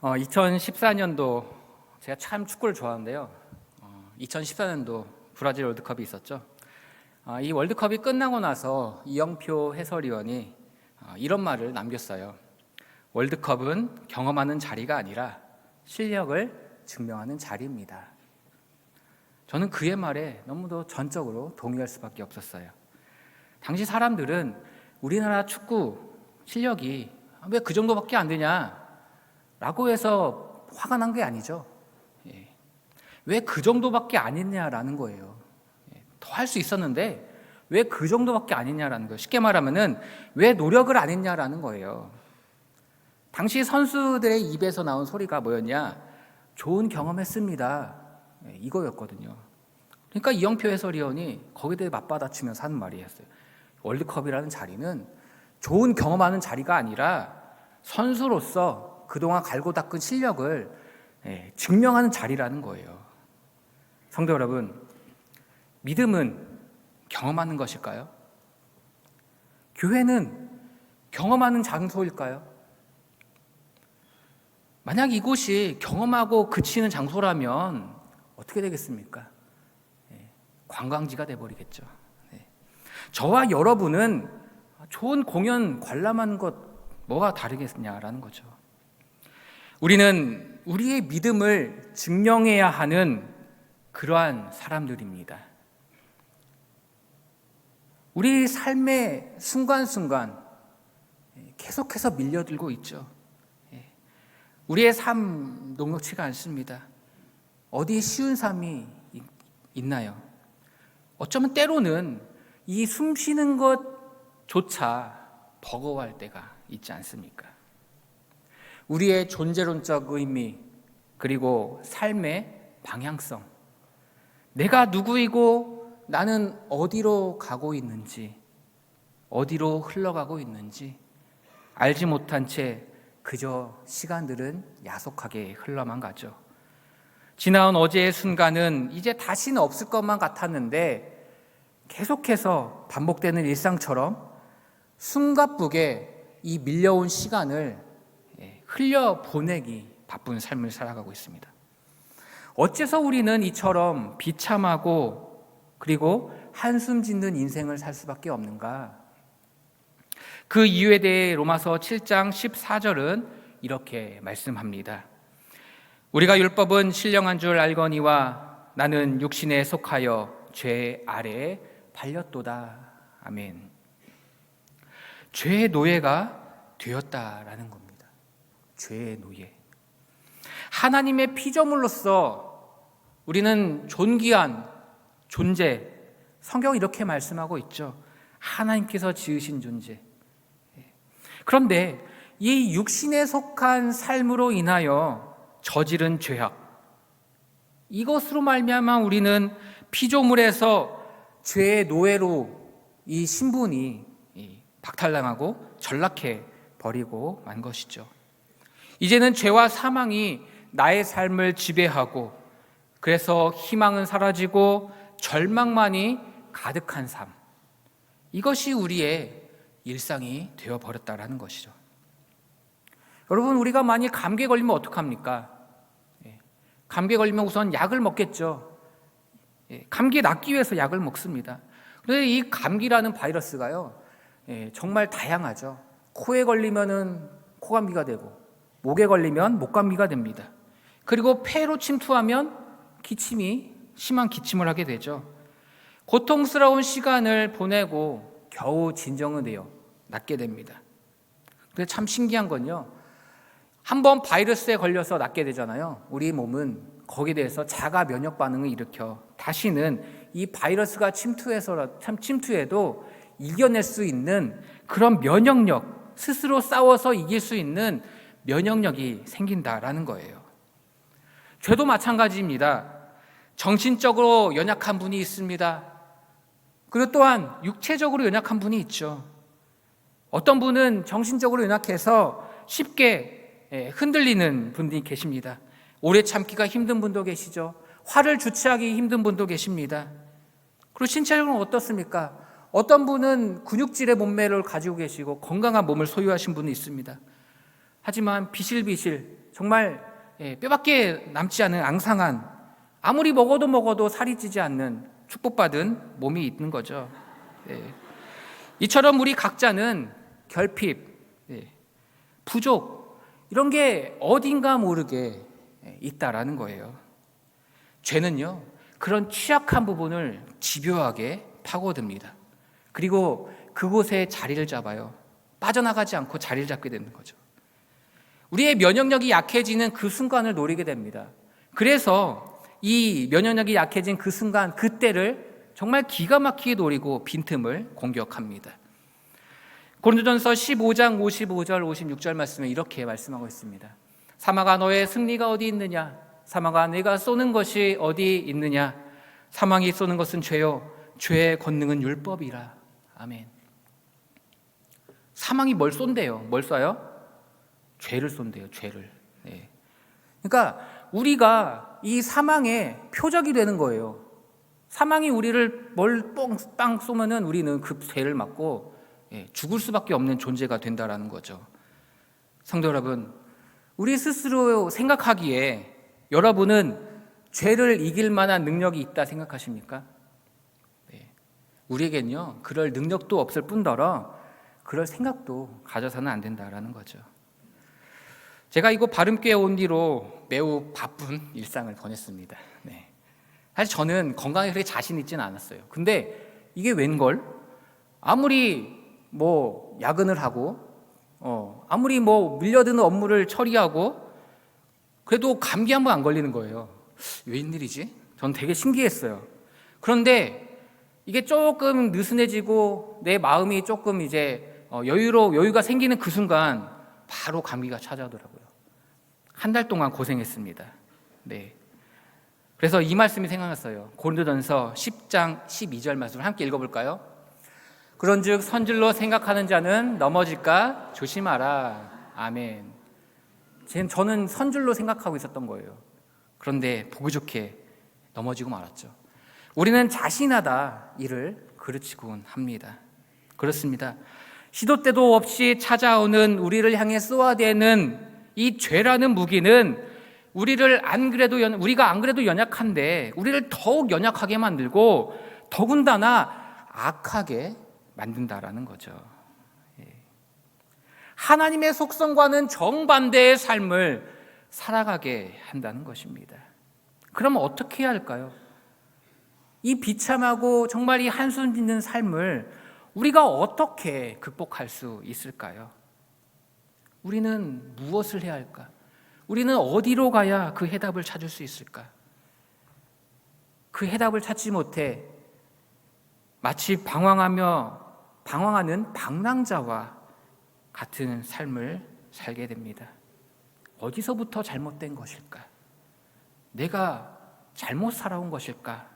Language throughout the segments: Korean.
어, 2014년도 제가 참 축구를 좋아하는데요. 어, 2014년도 브라질 월드컵이 있었죠. 어, 이 월드컵이 끝나고 나서 이영표 해설위원이 어, 이런 말을 남겼어요. 월드컵은 경험하는 자리가 아니라 실력을 증명하는 자리입니다. 저는 그의 말에 너무도 전적으로 동의할 수밖에 없었어요. 당시 사람들은 우리나라 축구 실력이 왜 그 정도밖에 안 되냐? 라고 해서 화가 난 게 아니죠. 예. 왜그 정도밖에 안 했냐라는 거예요. 예. 더할 수 있었는데 왜 그 정도밖에 안 했냐라는 거예요. 쉽게 말하면은 왜 노력을 안 했냐라는 거예요. 당시 선수들의 입에서 나온 소리가 뭐였냐? 좋은 경험했습니다. 예, 이거였거든요. 그러니까 이영표 해설위원이 거기에 대해 맞받아치면서 하는 말이었어요. 월드컵이라는 자리는 좋은 경험하는 자리가 아니라 선수로서 그동안 갈고 닦은 실력을 예, 증명하는 자리라는 거예요. 성도 여러분, 믿음은 경험하는 것일까요? 교회는 경험하는 장소일까요? 만약 이곳이 경험하고 그치는 장소라면 어떻게 되겠습니까? 예, 관광지가 돼버리겠죠. 네. 저와 여러분은 좋은 공연 관람하는 것 뭐가 다르겠냐라는 거죠. 우리는 우리의 믿음을 증명해야 하는 그러한 사람들입니다. 우리 삶의 순간순간 계속해서 밀려들고 있죠. 예. 우리의 삶 녹록치가 않습니다. 어디 쉬운 삶이 있- 있나요? 어쩌면 때로는 이 숨 쉬는 것조차 버거워할 때가 있지 않습니까? 우리의 존재론적 의미 그리고 삶의 방향성 내가 누구이고 나는 어디로 가고 있는지 어디로 흘러가고 있는지 알지 못한 채 그저 시간들은 야속하게 흘러만 가죠. 지나온 어제의 순간은 이제 다시는 없을 것만 같았는데 계속해서 반복되는 일상처럼 숨가쁘게 이 밀려온 시간을 예, 흘려 보내기 바쁜 삶을 살아가고 있습니다. 어째서 우리는 이처럼 비참하고 그리고 한숨 짓는 인생을 살 수밖에 없는가? 그 이유에 대해 로마서 7장 14절은 이렇게 말씀합니다. 우리가 율법은 신령한 줄 알거니와 나는 육신에 속하여 죄 아래에 발렸도다. 아멘. 죄의 노예가 되었다라는 겁니다. 죄의 노예. 하나님의 피조물로서 우리는 존귀한 존재. 성경 이렇게 말씀하고 있죠. 하나님께서 지으신 존재. 그런데 이 육신에 속한 삶으로 인하여 저지른 죄악 이것으로 말미암아 우리는 피조물에서 죄의 노예로 이 신분이 박탈당하고 전락해 버리고 만 것이죠. 이제는 죄와 사망이 나의 삶을 지배하고 그래서 희망은 사라지고 절망만이 가득한 삶. 이것이 우리의 일상이 되어 버렸다라는 것이죠. 여러분 우리가 만일 감기에 걸리면 어떡합니까? 예, 감기에 걸리면 우선 약을 먹겠죠. 예, 감기 낫기 위해서 약을 먹습니다. 그런데 이 감기라는 바이러스가요, 예, 정말 다양하죠. 코에 걸리면은 코감기가 되고, 목에 걸리면 목감기가 됩니다. 그리고 폐로 침투하면 기침이 심한 기침을 하게 되죠. 고통스러운 시간을 보내고 겨우 진정은 돼요. 낫게 됩니다. 근데 참 신기한 건요. 한번 바이러스에 걸려서 낫게 되잖아요. 우리 몸은 거기에 대해서 자가 면역 반응을 일으켜 다시는 이 바이러스가 침투해서 참 침투해도 이겨낼 수 있는 그런 면역력 스스로 싸워서 이길 수 있는 면역력이 생긴다라는 거예요. 죄도 마찬가지입니다. 정신적으로 연약한 분이 있습니다. 그리고 또한 육체적으로 연약한 분이 있죠. 어떤 분은 정신적으로 연약해서 쉽게 예, 흔들리는 분들이 계십니다. 오래 참기가 힘든 분도 계시죠. 화를 주체하기 힘든 분도 계십니다. 그리고 신체적으로 어떻습니까? 어떤 분은 근육질의 몸매를 가지고 계시고 건강한 몸을 소유하신 분이 있습니다. 하지만 비실비실 정말 예, 뼈밖에 남지 않은 앙상한 아무리 먹어도 먹어도 살이 찌지 않는 축복받은 몸이 있는 거죠. 예. 이처럼 우리 각자는 결핍, 예, 부족 이런 게 어딘가 모르게 예, 있다라는 거예요. 죄는요 그런 취약한 부분을 집요하게 파고듭니다. 그리고 그곳에 자리를 잡아요. 빠져나가지 않고 자리를 잡게 되는 거죠. 우리의 면역력이 약해지는 그 순간을 노리게 됩니다. 그래서 이 면역력이 약해진 그 순간, 그때를 정말 기가 막히게 노리고 빈틈을 공격합니다. 고린도전서 15장 55절 56절 말씀에 이렇게 말씀하고 있습니다. 사마가 너의 승리가 어디 있느냐? 사마가 내가 쏘는 것이 어디 있느냐? 사망이 쏘는 것은 죄요. 죄의 권능은 율법이라. 아멘. 사망이 뭘 쏜대요? 뭘 쏴요? 죄를 쏜대요. 죄를. 네. 그러니까 우리가 이 사망의 표적이 되는 거예요. 사망이 우리를 뭘뻥빵 쏘면은 우리는 그 죄를 맞고 예, 죽을 수밖에 없는 존재가 된다라는 거죠. 성도 여러분, 우리 스스로 생각하기에 여러분은 죄를 이길 만한 능력이 있다 생각하십니까? 네. 우리에겐요, 그럴 능력도 없을 뿐더러 그럴 생각도 가져서는 안 된다라는 거죠. 제가 이곳 바른교회 온 뒤로 매우 바쁜 일상을 보냈습니다. 네. 사실 저는 건강에 그렇게 자신 있지는 않았어요. 근데 이게 웬걸? 아무리 뭐 야근을 하고, 어, 아무리 뭐 밀려드는 업무를 처리하고, 그래도 감기 한 번 안 걸리는 거예요. 웬일이지? 전 되게 신기했어요. 그런데 이게 조금 느슨해지고 내 마음이 조금 이제 어, 여유로 여유가 생기는 그 순간 바로 감기가 찾아오더라고요. 한 달 동안 고생했습니다. 네. 그래서 이 말씀이 생각났어요. 고린도전서 10장 12절 말씀을 함께 읽어볼까요? 그런즉 선질로 생각하는 자는 넘어질까 조심하라. 아멘. 저는 선줄로 생각하고 있었던 거예요. 그런데 보기 좋게 넘어지고 말았죠. 우리는 자신하다 이를 그르치곤 합니다. 그렇습니다. 시도 때도 없이 찾아오는 우리를 향해 쏘아대는 이 죄라는 무기는 우리를 안 그래도 연, 우리가 안 그래도 연약한데 우리를 더욱 연약하게 만들고 더군다나 악하게 만든다라는 거죠. 예. 하나님의 속성과는 정반대의 삶을 살아가게 한다는 것입니다. 그럼 어떻게 해야 할까요? 이 비참하고 정말 이 한숨 짓는 삶을 우리가 어떻게 극복할 수 있을까요? 우리는 무엇을 해야 할까? 우리는 어디로 가야 그 해답을 찾을 수 있을까? 그 해답을 찾지 못해 마치 방황하며 방황하는 방랑자와 같은 삶을 살게 됩니다. 어디서부터 잘못된 것일까? 내가 잘못 살아온 것일까?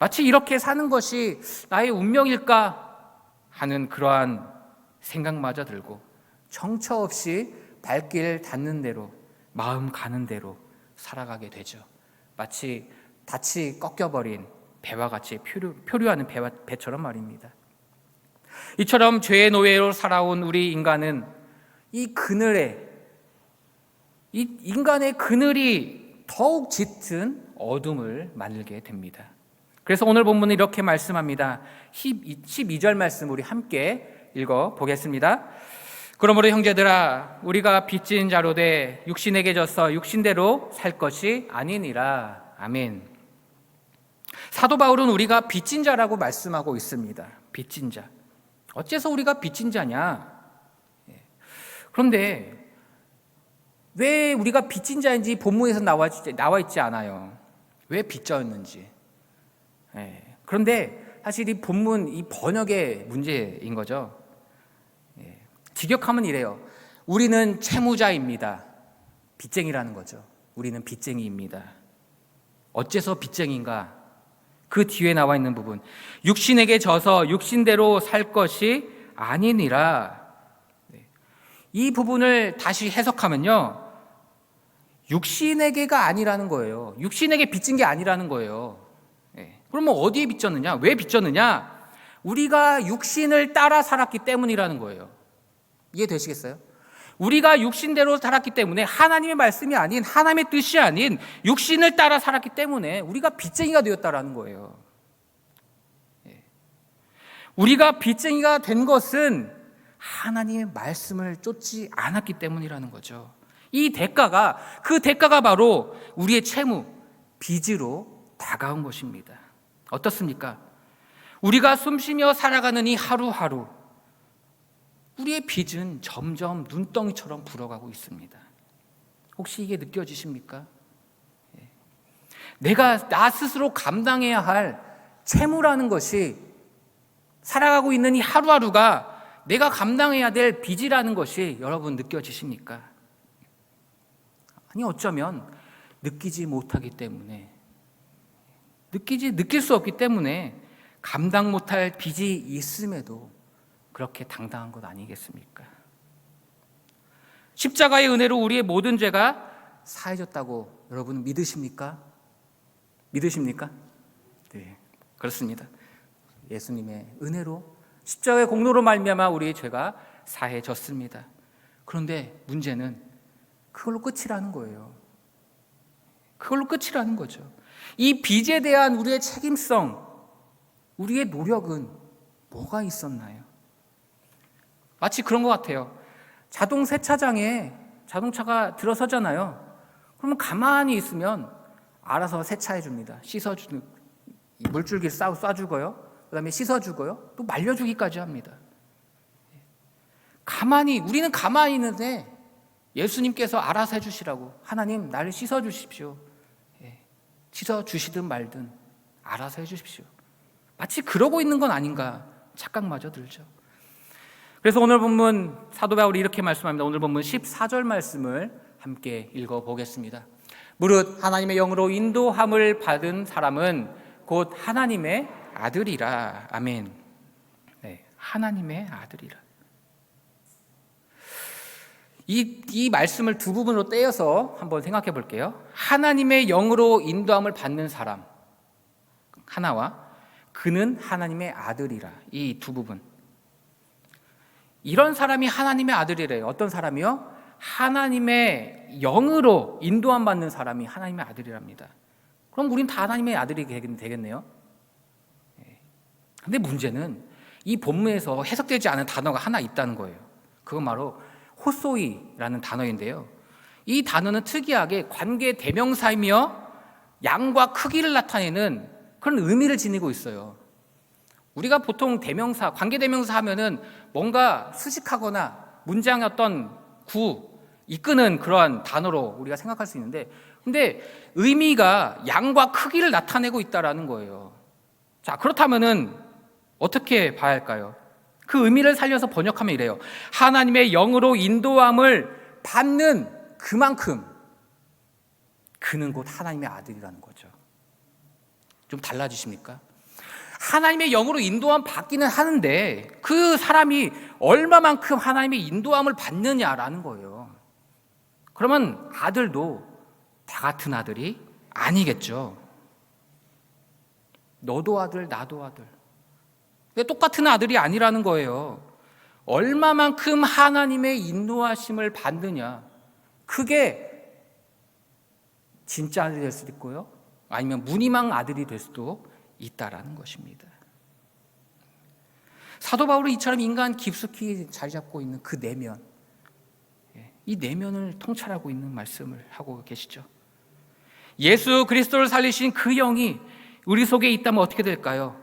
마치 이렇게 사는 것이 나의 운명일까 하는 그러한 생각마저 들고 정처 없이 발길 닿는 대로 마음 가는 대로 살아가게 되죠. 마치 닻이 꺾여버린 배와 같이 표류, 표류하는 배와, 배처럼 말입니다. 이처럼 죄의 노예로 살아온 우리 인간은 이 그늘에 이 인간의 그늘이 더욱 짙은 어둠을 만들게 됩니다. 그래서 오늘 본문은 이렇게 말씀합니다. 12절 말씀 우리 함께 읽어 보겠습니다. 그러므로 형제들아 우리가 빚진 자로 돼 육신에게 져서 육신대로 살 것이 아니니라. 아멘. 사도 바울은 우리가 빚진 자라고 말씀하고 있습니다. 빚진 자. 어째서 우리가 빚진 자냐? 예. 그런데 왜 우리가 빚진 자인지 본문에서 나와, 있지 않아요. 왜 빚자였는지. 예. 그런데 사실 이 본문 이 번역의 문제인 거죠. 예. 직역하면 이래요. 우리는 채무자입니다. 빚쟁이라는 거죠. 우리는 빚쟁이입니다. 어째서 빚쟁인가? 그 뒤에 나와 있는 부분. 육신에게 져서 육신대로 살 것이 아니니라. 네. 이 부분을 다시 해석하면요. 육신에게가 아니라는 거예요. 육신에게 빚진 게 아니라는 거예요. 그러면 어디에 빚졌느냐? 왜 빚졌느냐? 우리가 육신을 따라 살았기 때문이라는 거예요. 이해되시겠어요? 우리가 육신대로 살았기 때문에 하나님의 말씀이 아닌 하나님의 뜻이 아닌 육신을 따라 살았기 때문에 우리가 빚쟁이가 되었다라는 거예요. 예. 우리가 빚쟁이가 된 것은 하나님의 말씀을 쫓지 않았기 때문이라는 거죠. 이 대가가 그 대가가 바로 우리의 채무, 빚으로 다가온 것입니다. 어떻습니까? 우리가 숨쉬며 살아가는 이 하루하루 우리의 빚은 점점 눈덩이처럼 불어가고 있습니다. 혹시 이게 느껴지십니까? 예. 내가 나 스스로 감당해야 할 채무라는 것이 살아가고 있는 이 하루하루가 내가 감당해야 될 빚이라는 것이 여러분 느껴지십니까? 아니 어쩌면 느끼지 못하기 때문에 느끼지 느낄 수 없기 때문에 감당 못할 빚이 있음에도 그렇게 당당한 것 아니겠습니까? 십자가의 은혜로 우리의 모든 죄가 사해졌다고 여러분 믿으십니까? 믿으십니까? 네, 그렇습니다. 예수님의 은혜로 십자가의 공로로 말미암아 우리의 죄가 사해졌습니다. 그런데 문제는 그걸로 끝이라는 거예요. 그걸로 끝이라는 거죠. 이 빚에 대한 우리의 책임성, 우리의 노력은 뭐가 있었나요? 마치 그런 것 같아요. 자동 세차장에 자동차가 들어서잖아요. 그러면 가만히 있으면 알아서 세차해 줍니다. 씻어주는 물줄기 쏴, 쏴주고요. 그다음에 씻어주고요. 또 말려주기까지 합니다. 가만히 우리는 가만히 있는데 예수님께서 알아서 해주시라고 하나님 나를 씻어주십시오. 예, 씻어주시든 말든 알아서 해주십시오. 마치 그러고 있는 건 아닌가 착각마저 들죠. 그래서 오늘 본문 사도 바울이 이렇게 말씀합니다. 오늘 본문 14절 말씀을 함께 읽어 보겠습니다. 무릇 하나님의 영으로 인도함을 받은 사람은 곧 하나님의 아들이라. 아멘. 네, 하나님의 아들이라. 이, 이 말씀을 두 부분으로 떼어서 한번 생각해 볼게요. 하나님의 영으로 인도함을 받는 사람 하나와 그는 하나님의 아들이라. 이 두 부분. 이런 사람이 하나님의 아들이래요. 어떤 사람이요? 하나님의 영으로 인도함 받는 사람이 하나님의 아들이랍니다. 그럼 우린 다 하나님의 아들이 되겠네요. 예. 근데 문제는 이 본문에서 해석되지 않은 단어가 하나 있다는 거예요. 그건 바로 호소이라는 단어인데요. 이 단어는 특이하게 관계 대명사이며 양과 크기를 나타내는 그런 의미를 지니고 있어요. 우리가 보통 대명사, 관계 대명사 하면은 뭔가 수식하거나 문장의 어떤 구, 이끄는 그러한 단어로 우리가 생각할 수 있는데, 근데 의미가 양과 크기를 나타내고 있다라는 거예요. 자, 그렇다면은 어떻게 봐야 할까요? 그 의미를 살려서 번역하면 이래요. 하나님의 영으로 인도함을 받는 그만큼 그는 곧 하나님의 아들이라는 거죠. 좀 달라지십니까? 하나님의 영으로 인도함 받기는 하는데 그 사람이 얼마만큼 하나님의 인도함을 받느냐라는 거예요. 그러면 아들도 다 같은 아들이 아니겠죠. 너도 아들, 나도 아들. 똑같은 아들이 아니라는 거예요. 얼마만큼 하나님의 인도하심을 받느냐. 그게 진짜 아들이 될 수도 있고요. 아니면 무늬망 아들이 될 수도 있다라는 것입니다. 사도 바울은 이처럼 인간 깊숙이 자리 잡고 있는 그 내면, 예, 이 내면을 통찰하고 있는 말씀을 하고 계시죠. 예수 그리스도를 살리신 그 영이 우리 속에 있다면 어떻게 될까요?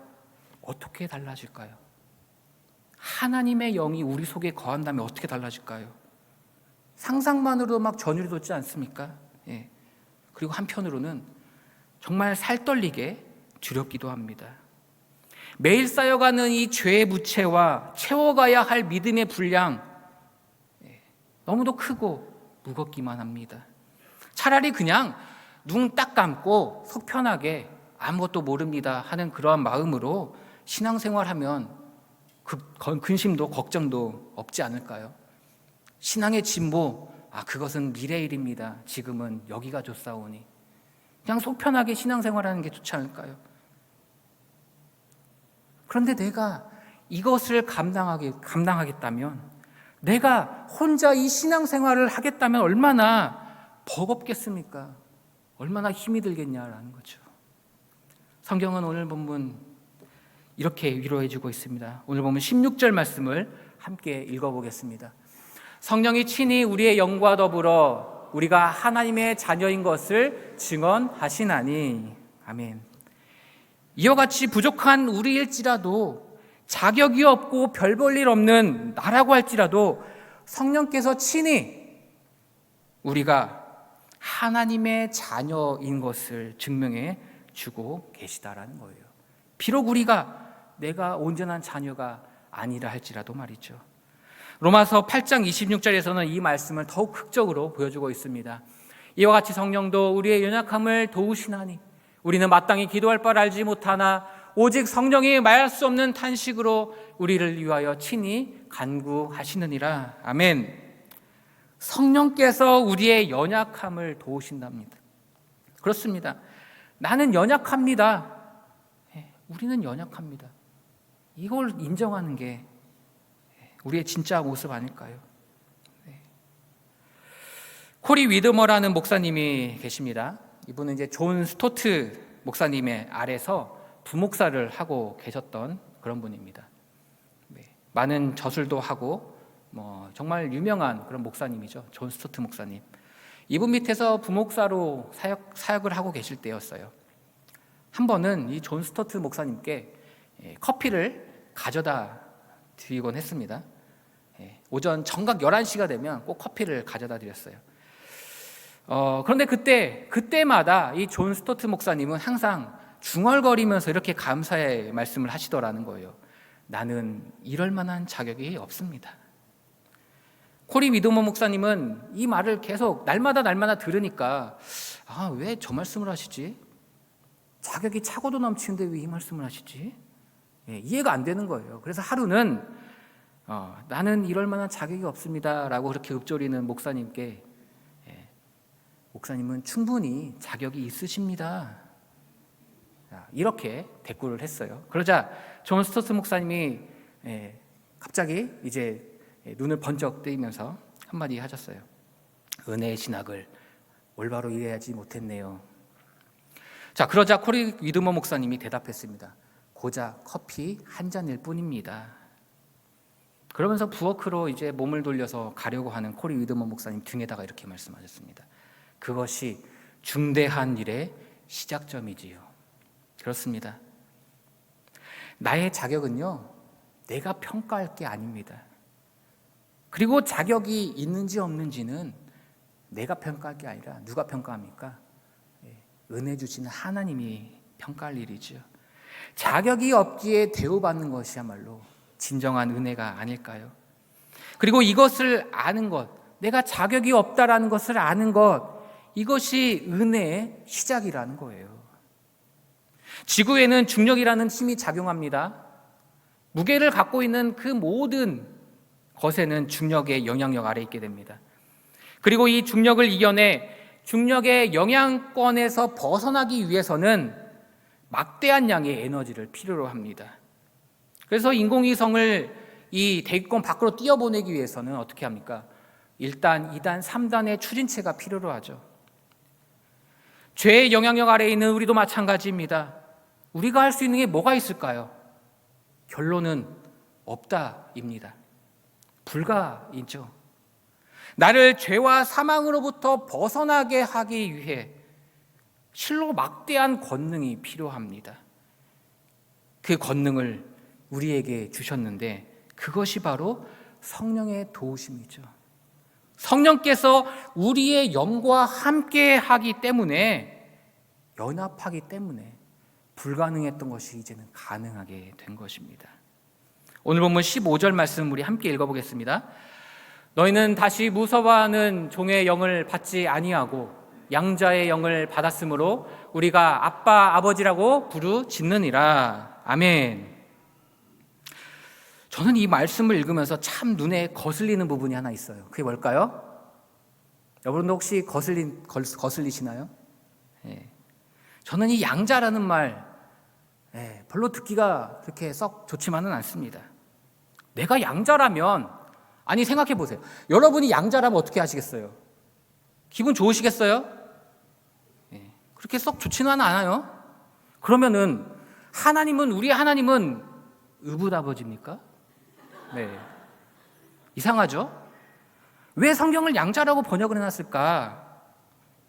어떻게 달라질까요? 하나님의 영이 우리 속에 거한다면 어떻게 달라질까요? 상상만으로도 막 전율이 돋지 않습니까? 예. 그리고 한편으로는 정말 살떨리게 두렵기도 합니다. 매일 쌓여가는 이 죄의 무채와 채워가야 할 믿음의 분량 예, 너무도 크고 무겁기만 합니다. 차라리 그냥 눈 딱 감고 속 편하게 아무것도 모릅니다 하는 그러한 마음으로 신앙생활하면 그 근심도 걱정도 없지 않을까요? 신앙의 진보 아 그것은 미래 일입니다. 지금은 여기가 좋사오니 그냥 속 편하게 신앙생활하는 게 좋지 않을까요? 그런데 내가 이것을 감당하게, 감당하겠다면 내가 혼자 이 신앙생활을 하겠다면 얼마나 버겁겠습니까? 얼마나 힘이 들겠냐라는 거죠. 성경은 오늘 본문 이렇게 위로해 주고 있습니다. 오늘 보면 16절 말씀을 함께 읽어 보겠습니다. 성령이 친히 우리의 영과 더불어 우리가 하나님의 자녀인 것을 증언하시나니 아멘. 이와 같이 부족한 우리일지라도 자격이 없고 별 볼 일 없는 나라고 할지라도 성령께서 친히 우리가 하나님의 자녀인 것을 증명해 주고 계시다라는 거예요. 비록 우리가 내가 온전한 자녀가 아니라 할지라도 말이죠. 로마서 8장 26절에서는 이 말씀을 더욱 극적으로 보여주고 있습니다. 이와 같이 성령도 우리의 연약함을 도우시나니 우리는 마땅히 기도할 바를 알지 못하나 오직 성령이 말할 수 없는 탄식으로 우리를 위하여 친히 간구하시느니라. 아멘. 성령께서 우리의 연약함을 도우신답니다. 그렇습니다. 나는 연약합니다. 예, 우리는 연약합니다. 이걸 인정하는 게 우리의 진짜 모습 아닐까요? 네. 코리 위드머라는 목사님이 계십니다. 이분은 이제 존 스토트 목사님의 아래서 부목사를 하고 계셨던 그런 분입니다. 네. 많은 저술도 하고 뭐 정말 유명한 그런 목사님이죠. 존 스토트 목사님. 이분 밑에서 부목사로 사역 사역을 하고 계실 때였어요. 한 번은 이 존 스토트 목사님께 예, 커피를 가져다 드리곤 했습니다. 예, 오전 정각 11시가 되면 꼭 커피를 가져다 드렸어요. 어, 그런데 그때, 그때마다 이 존 스토트 목사님은 항상 중얼거리면서 이렇게 감사의 말씀을 하시더라는 거예요. 나는 이럴 만한 자격이 없습니다. 코리 위드모 목사님은 이 말을 계속 날마다 날마다 들으니까 아, 왜 저 말씀을 하시지? 자격이 차고도 넘치는데 왜 이 말씀을 하시지? 예, 이해가 안 되는 거예요. 그래서 하루는 어, 나는 이럴 만한 자격이 없습니다라고 그렇게 읊조리는 목사님께 예, 목사님은 충분히 자격이 있으십니다. 자, 이렇게 대꾸를 했어요. 그러자 존 스토스 목사님이 예, 갑자기 이제 예, 눈을 번쩍 뜨이면서 한마디 하셨어요. 은혜의 신학을 올바로 이해하지 못했네요. 자, 그러자 코리 위드머 목사님이 대답했습니다. 고작 커피 한 잔일 뿐입니다. 그러면서 부엌으로 이제 몸을 돌려서 가려고 하는 코리 위드머 목사님 등에다가 이렇게 말씀하셨습니다. 그것이 중대한 일의 시작점이지요. 그렇습니다. 나의 자격은요, 내가 평가할 게 아닙니다. 그리고 자격이 있는지 없는지는 내가 평가할 게 아니라 누가 평가합니까? 예, 은혜 주시는 하나님이 평가할 일이죠. 자격이 없기에 대우받는 것이야말로 진정한 은혜가 아닐까요? 그리고 이것을 아는 것, 내가 자격이 없다라는 것을 아는 것, 이것이 은혜의 시작이라는 거예요. 지구에는 중력이라는 힘이 작용합니다. 무게를 갖고 있는 그 모든 것에는 중력의 영향력 아래 있게 됩니다. 그리고 이 중력을 이겨내 중력의 영향권에서 벗어나기 위해서는 막대한 양의 에너지를 필요로 합니다. 그래서 인공위성을 이 대기권 밖으로 띄어보내기 위해서는 어떻게 합니까? 1단, 2단, 3단의 추진체가 필요로 하죠. 죄의 영향력 아래에 있는 우리도 마찬가지입니다. 우리가 할 수 있는 게 뭐가 있을까요? 결론은 없다입니다. 불가이죠. 나를 죄와 사망으로부터 벗어나게 하기 위해 실로 막대한 권능이 필요합니다. 그 권능을 우리에게 주셨는데 그것이 바로 성령의 도우심이죠. 성령께서 우리의 영과 함께 하기 때문에 연합하기 때문에 불가능했던 것이 이제는 가능하게 된 것입니다. 오늘 본문 15절 말씀 우리 함께 읽어 보겠습니다. 너희는 다시 무서워하는 종의 영을 받지 아니하고 양자의 영을 받았으므로 우리가 아빠 아버지라고 부르짖느니라. 아멘. 저는 이 말씀을 읽으면서 참 눈에 거슬리는 부분이 하나 있어요. 그게 뭘까요? 여러분도 혹시 거슬리, 거슬리시나요? 예. 저는 이 양자라는 말 예, 별로 듣기가 그렇게 썩 좋지만은 않습니다. 내가 양자라면 아니 생각해 보세요. 여러분이 양자라면 어떻게 하시겠어요? 기분 좋으시겠어요? 예, 그렇게 썩 좋지는 않아요. 그러면은 하나님은 우리 하나님은 의붓아버지입니까? 네. 이상하죠? 왜 성경을 양자라고 번역을 해놨을까?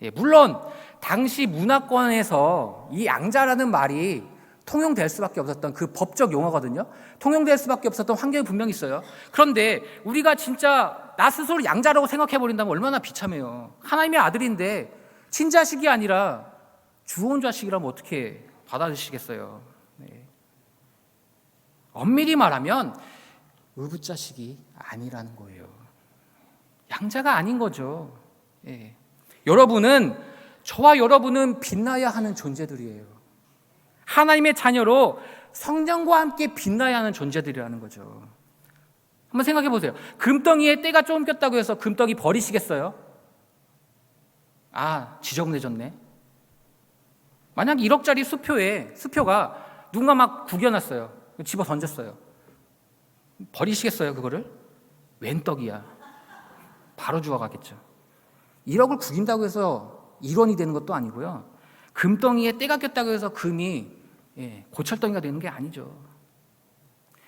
예, 물론 당시 문화권에서 이 양자라는 말이 통용될 수밖에 없었던 그 법적 용어거든요. 통용될 수밖에 없었던 환경이 분명히 있어요. 그런데 우리가 진짜 나 스스로 양자라고 생각해 버린다면 얼마나 비참해요. 하나님의 아들인데 친자식이 아니라 주온 자식이라면 어떻게 받아주시겠어요? 네. 엄밀히 말하면 의붓자식이 아니라는 거예요. 양자가 아닌 거죠. 예. 여러분은 저와 여러분은 빛나야 하는 존재들이에요. 하나님의 자녀로 성령과 함께 빛나야 하는 존재들이라는 거죠. 한번 생각해 보세요. 금덩이에 때가 조금 꼈다고 해서 금덩이 버리시겠어요? 아, 지저분해졌네. 만약 1억짜리 수표에 수표가 누군가 막 구겨놨어요. 집어 던졌어요. 버리시겠어요, 그거를? 웬 떡이야. 바로 주워가겠죠. 1억을 구긴다고 해서 1원이 되는 것도 아니고요. 금덩이에 때가 꼈다고 해서 금이 예, 고철덩이가 되는 게 아니죠.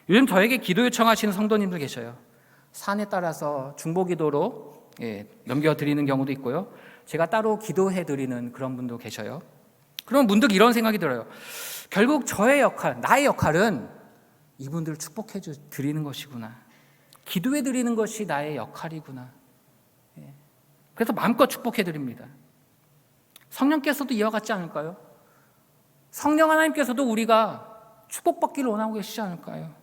요즘 저에게 기도 요청하시는 성도님들 계셔요. 산에 따라서 중보기도로 예, 넘겨드리는 경우도 있고요. 제가 따로 기도해드리는 그런 분도 계셔요. 그럼 문득 이런 생각이 들어요. 결국 저의 역할, 나의 역할은 이분들을 축복해 드리는 것이구나. 기도해 드리는 것이 나의 역할이구나. 예. 그래서 마음껏 축복해 드립니다. 성령께서도 이와 같지 않을까요? 성령 하나님께서도 우리가 축복받기를 원하고 계시지 않을까요?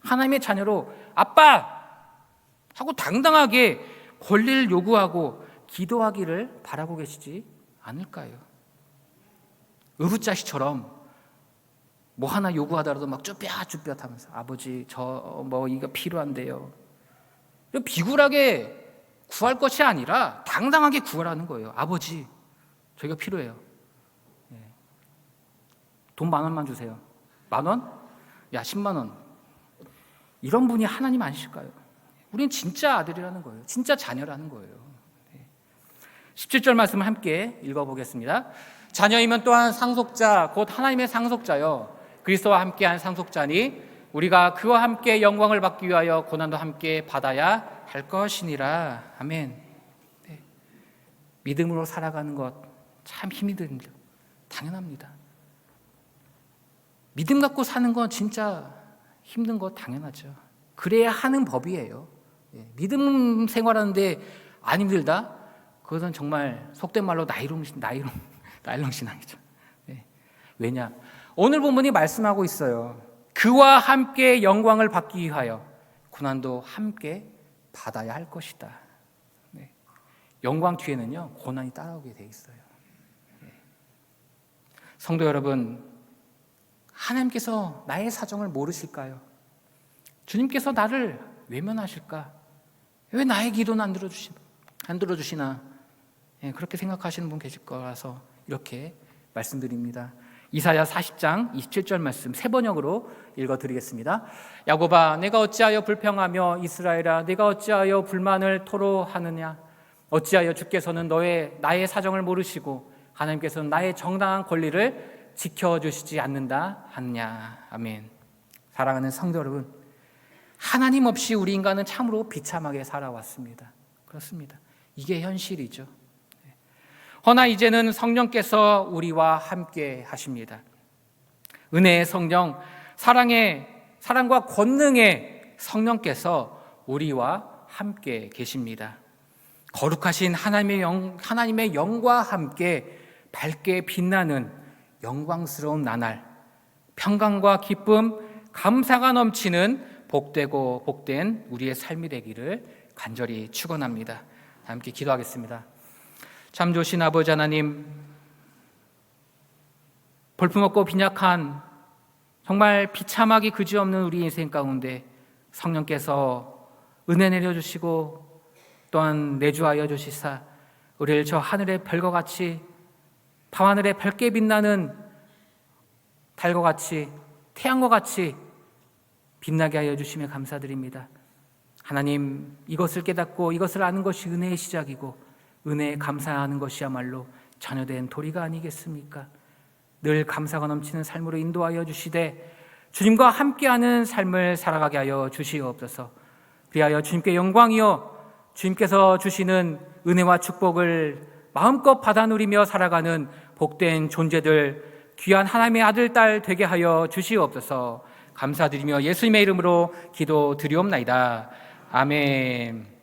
하나님의 자녀로 아빠 하고 당당하게 권리를 요구하고 기도하기를 바라고 계시지 않을까요? 의붓자식처럼 뭐 하나 요구하더라도 막 쭈뼛쭈뼛 하면서 아버지 저 뭐 이거 필요한데요. 비굴하게 구할 것이 아니라 당당하게 구하라는 거예요. 아버지 저희가 필요해요. 돈 만 원만 주세요. 만 원? 야, 10만 원. 이런 분이 하나님 아니실까요? 우리는 진짜 아들이라는 거예요. 진짜 자녀라는 거예요. 17절 말씀 함께 읽어보겠습니다. 자녀이면 또한 상속자, 곧 하나님의 상속자요. 그리스도와 함께한 상속자니 우리가 그와 함께 영광을 받기 위하여 고난도 함께 받아야 할 것이니라. 아멘. 네. 믿음으로 살아가는 것 참 힘이 듭니다. 당연합니다. 믿음 갖고 사는 건 진짜 힘든 거 당연하죠. 그래야 하는 법이에요. 예, 믿음 생활하는데 안 힘들다? 그것은 정말 속된 말로 나이롱 나이롱 나이롱 신앙이죠. 예. 왜냐? 오늘 본문이 말씀하고 있어요. 그와 함께 영광을 받기 위하여 고난도 함께 받아야 할 것이다. 네. 영광 뒤에는요 고난이 따라오게 돼 있어요. 네. 성도 여러분, 하나님께서 나의 사정을 모르실까요? 주님께서 나를 외면하실까? 왜 나의 기도는 안 들어주시, 안 들어주시나? 예, 그렇게 생각하시는 분 계실 거라서 이렇게 말씀드립니다. 이사야 40장 27절 말씀 세 번역으로 읽어 드리겠습니다. 야곱아, 내가 어찌하여 불평하며 이스라엘아, 내가 어찌하여 불만을 토로하느냐? 어찌하여 주께서는 너의 나의 사정을 모르시고 하나님께서는 나의 정당한 권리를 지켜 주시지 않는다 하느냐. 아멘. 사랑하는 성도 여러분, 하나님 없이 우리 인간은 참으로 비참하게 살아왔습니다. 그렇습니다. 이게 현실이죠. 허나 이제는 성령께서 우리와 함께 하십니다. 은혜의 성령, 사랑의 사랑과 권능의 성령께서 우리와 함께 계십니다. 거룩하신 하나님의 영, 하나님의 영과 함께 밝게 빛나는 영광스러운 나날, 평강과 기쁨, 감사가 넘치는 복되고 복된 우리의 삶이 되기를 간절히 축원합니다. 함께 기도하겠습니다. 참 좋으신 아버지 하나님, 볼품없고 빈약한 정말 비참하기 그지없는 우리 인생 가운데 성령께서 은혜 내려주시고 또한 내주하여 주시사 우리를 저 하늘의 별과 같이 밤하늘에 밝게 빛나는 달과 같이 태양과 같이 빛나게 하여 주심에 감사드립니다. 하나님 이것을 깨닫고 이것을 아는 것이 은혜의 시작이고 은혜에 감사하는 것이야말로 자녀된 도리가 아니겠습니까? 늘 감사가 넘치는 삶으로 인도하여 주시되 주님과 함께하는 삶을 살아가게 하여 주시옵소서. 그리하여 주님께 영광이요 주님께서 주시는 은혜와 축복을 마음껏 받아 누리며 살아가는 복된 존재들 귀한 하나님의 아들 딸 되게 하여 주시옵소서. 감사드리며 예수님의 이름으로 기도드리옵나이다. 아멘.